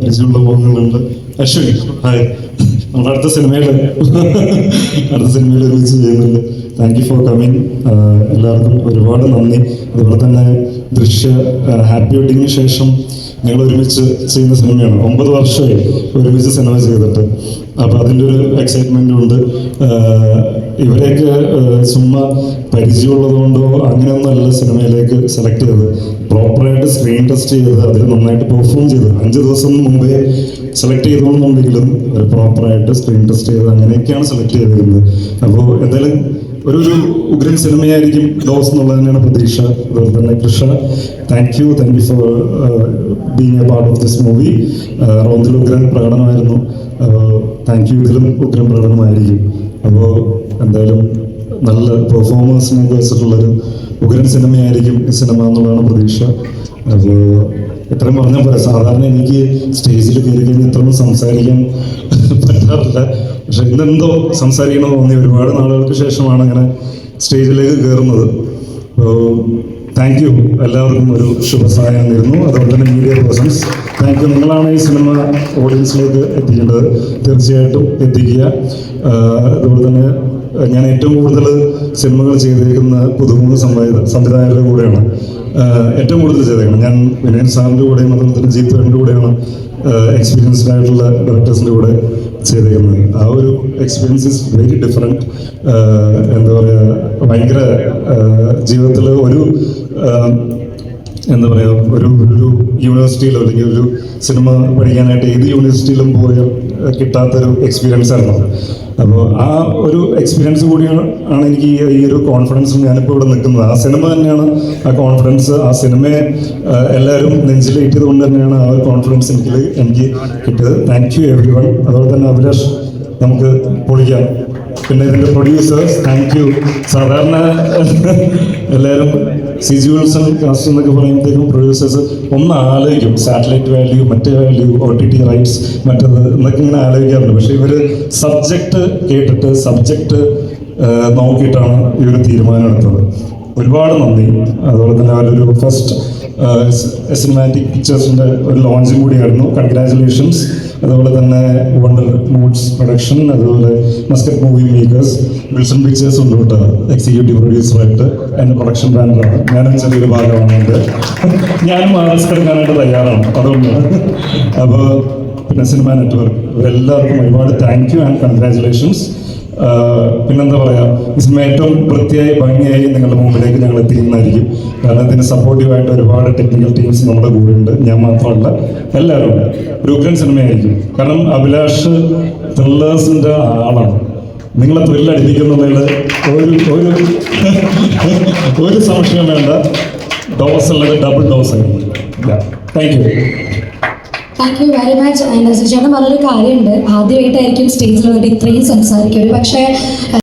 പരിചയമുള്ള മുഖങ്ങളുണ്ട് അശ്വിനി ഹായ് നമ്മുടെ അടുത്ത സിനിമയിൽ അടുത്ത സിനിമയിൽ ഒരുമിച്ച് ചെയ്യുന്നുണ്ട്. താങ്ക് യു ഫോർ കമ്മിങ് എല്ലാവർക്കും ഒരുപാട് നന്ദി. അതുപോലെ തന്നെ ദൃശ്യ ഹാപ്പി വെഡിങ്ങിന് ശേഷം നിങ്ങൾ ഒരുമിച്ച് ചെയ്യുന്ന സിനിമയാണ്. ഒമ്പത് വർഷമായി ഒരുമിച്ച് സിനിമ ചെയ്തിട്ട്. അപ്പോൾ അതിന്റെ ഒരു എക്സൈറ്റ്മെന്റും ഉണ്ട്. ഇവരെയൊക്കെ ചുമ്മാ പരിചയമുള്ളതുകൊണ്ടോ അങ്ങനെയൊന്നല്ല സിനിമയിലേക്ക് സെലക്ട് ചെയ്തത്. പ്രോപ്പറായിട്ട് സ്ക്രീൻ ടെസ്റ്റ് ചെയ്ത് അതിൽ നന്നായിട്ട് പെർഫോം ചെയ്ത് അഞ്ച് ദിവസം മുമ്പേ സെലക്ട് ചെയ്തോളുന്നുണ്ടെങ്കിലും ഒരു പ്രോപ്പറായിട്ട് സ്ക്രീൻ ടെസ്റ്റ് ചെയ്ത് അങ്ങനെയൊക്കെയാണ് സെലക്ട് ചെയ്തിരുന്നത്. അപ്പോൾ എന്തായാലും ഒരു ഒരു ഉഗ്രൻ സിനിമയായിരിക്കും ഡോസ് എന്നുള്ളത് തന്നെയാണ് പ്രതീക്ഷ. അതുപോലെ തന്നെ Krisha thank you thank you for being a part of this movie റോന്തിൽ ഉഗ്രൻ പ്രകടനമായിരുന്നു. താങ്ക് യു ഇതിലും ഉഗ്രൻ പ്രകടനമായിരിക്കും. അപ്പോൾ എന്തായാലും നല്ല പെർഫോമൻസിനെ വെച്ചിട്ടുള്ളൊരു ഉഗ്രൻ സിനിമയായിരിക്കും ഈ സിനിമ എന്നുള്ളതാണ് പ്രതീക്ഷ. അപ്പോൾ ഇത്രയും പറഞ്ഞാൽ പോരാ. സാധാരണ എനിക്ക് സ്റ്റേജിൽ കയറി കഴിഞ്ഞാൽ ഇത്രയും സംസാരിക്കാൻ പറ്റാറില്ല. പക്ഷെ ഇന്നെന്തോ സംസാരിക്കണമെന്ന് തോന്നി ഒരുപാട് നാളുകൾക്ക് ശേഷമാണ് അങ്ങനെ സ്റ്റേജിലേക്ക് കയറുന്നത്. താങ്ക് യു എല്ലാവർക്കും ഒരു ശുഭസഹായം നേരുന്നു അതുകൊണ്ട് തന്നെ മീഡിയ പേഴ്സൺസ് താങ്ക് യു നിങ്ങളാണ് ഈ സിനിമ ഓഡിയൻസിലേക്ക് എത്തിക്കേണ്ടത്. തീർച്ചയായിട്ടും എത്തിക്കുക. അതുപോലെ തന്നെ ഞാൻ ഏറ്റവും കൂടുതൽ സിനിമകൾ ചെയ്തിരിക്കുന്ന പുതുമുഖ സംവിധായ സംവിധായകരുടെ കൂടെയാണ്. ഏറ്റവും കൂടുതൽ ചെയ്തേക്കുന്നത്. ഞാൻ വിനയൻ സാറിന്റെ കൂടെയും അതുപോലെ തന്നെ ജീത് വേണിന്റെ കൂടെയാണ് എക്സ്പീരിയൻസ്ഡ് ആയിട്ടുള്ള ഡയറക്ടേഴ്സിന്റെ കൂടെ ചെയ്തേക്കുന്നത്. ആ ഒരു എക്സ്പീരിയൻസ് ഇസ് വെരി ഡിഫറെന്റ് എന്താ പറയുക ഭയങ്കര ജീവിതത്തിൽ ഒരു എന്താ പറയുക ഒരു ഒരു യൂണിവേഴ്സിറ്റിയിലോ അല്ലെങ്കിൽ ഒരു സിനിമ പഠിക്കാനായിട്ട് ഏത് യൂണിവേഴ്സിറ്റിയിലും പോയാൽ കിട്ടാത്തൊരു എക്സ്പീരിയൻസ് ആയിരുന്നു അപ്പോൾ ആ ഒരു എക്സ്പീരിയൻസ് കൂടിയാണ് ആണ് എനിക്ക് ഈ ഒരു കോൺഫിഡൻസ് ഞാനിപ്പോൾ ഇവിടെ നിൽക്കുന്നത്. ആ സിനിമ തന്നെയാണ് ആ കോൺഫിഡൻസ് ആ സിനിമയെ എല്ലാവരും നെഞ്ചിലേറ്റിയത് കൊണ്ട് തന്നെയാണ് ആ ഒരു കോൺഫിഡൻസ് എനിക്ക് എനിക്ക് കിട്ടിയത്. താങ്ക് യു എവറി വൺ അതുപോലെ തന്നെ അഭിലാഷ് നമുക്ക് പൊളിക്കാം. പിന്നെ ഇതിന്റെ പ്രൊഡ്യൂസേഴ്സ് താങ്ക് യു സാധാരണ എല്ലാവരും സിജി വിൽസൺ കാസ്റ്റ് എന്നൊക്കെ പറയുമ്പോഴത്തേക്കും പ്രൊഡ്യൂസേഴ്സ് ഒന്ന് ആലോചിക്കും. സാറ്റലൈറ്റ് വാല്യൂ മറ്റേ value O T T rights മറ്റത് എന്നൊക്കെ ഇങ്ങനെ ആലോചിക്കാറുണ്ട്. പക്ഷേ ഇവർ സബ്ജക്റ്റ് കേട്ടിട്ട് സബ്ജക്റ്റ് നോക്കിയിട്ടാണ് ഒരു തീരുമാനം എടുത്തത്. ഒരുപാട് നന്ദി. അതുപോലെ തന്നെ അവരൊരു ഫസ്റ്റ് സിനിമാറ്റിക് പിക്ചേഴ്സിന്റെ ഒരു ലോഞ്ചും കൂടിയായിരുന്നു. കൺഗ്രാറ്റുലേഷൻസ് അതുപോലെ തന്നെ വണ്ടർ മൂഡ്സ് പ്രൊഡക്ഷൻ അതുപോലെ Muscat movie makers Wilson pictures ഉണ്ട് കേട്ടോ. എക്സിക്യൂട്ടീവ് പ്രൊഡ്യൂസറായിട്ട് എന്റെ പ്രൊഡക്ഷൻ ബാനറാണ് ഞാനും ചെറിയൊരു ഭാഗമാണ് എന്റെ. ഞാനും റിസ്ക് എടുക്കാനായിട്ട് തയ്യാറാണ്. അതുകൊണ്ട്. അപ്പോൾ പിന്നെ സിനിമ നെറ്റ്വർക്ക് എല്ലാവർക്കും ഒരുപാട് thank you and congratulations ah പിന്നെന്താ പറയാ സിനിമ ഏറ്റവും വൃത്തിയായി ഭംഗിയായി നിങ്ങളുടെ മുമ്പിലേക്ക് ഞങ്ങൾ എത്തിക്കുന്നതായിരിക്കും. കാരണം ഇതിന് സപ്പോർട്ടീവായിട്ട് ഒരുപാട് ടെക്നിക്കൽ ടീംസ് നമ്മുടെ കൂടെ ഉണ്ട് ഞാൻ മാത്രമല്ല എല്ലാവരും ഒരു ഉഗ്രൻ സിനിമയായിരിക്കും കാരണം അഭിലാഷ് ത്രില്ലേഴ്സിന്റെ ആളാണ്. നിങ്ങളെ ത്രില്ലടിപ്പിക്കുന്നുള്ളതിൽ ഒരു ഒരു ഒരു സംശയം വേണ്ട. ഡോസ് ഉള്ളത് double dose thank you thank you very much and ചേട്ടൻ പറഞ്ഞൊരു കാര്യമുണ്ട്. ആദ്യമായിട്ടായിരിക്കും സ്റ്റേജിൽ വന്നിട്ട് ഇത്രയും സംസാരിക്കും പക്ഷേ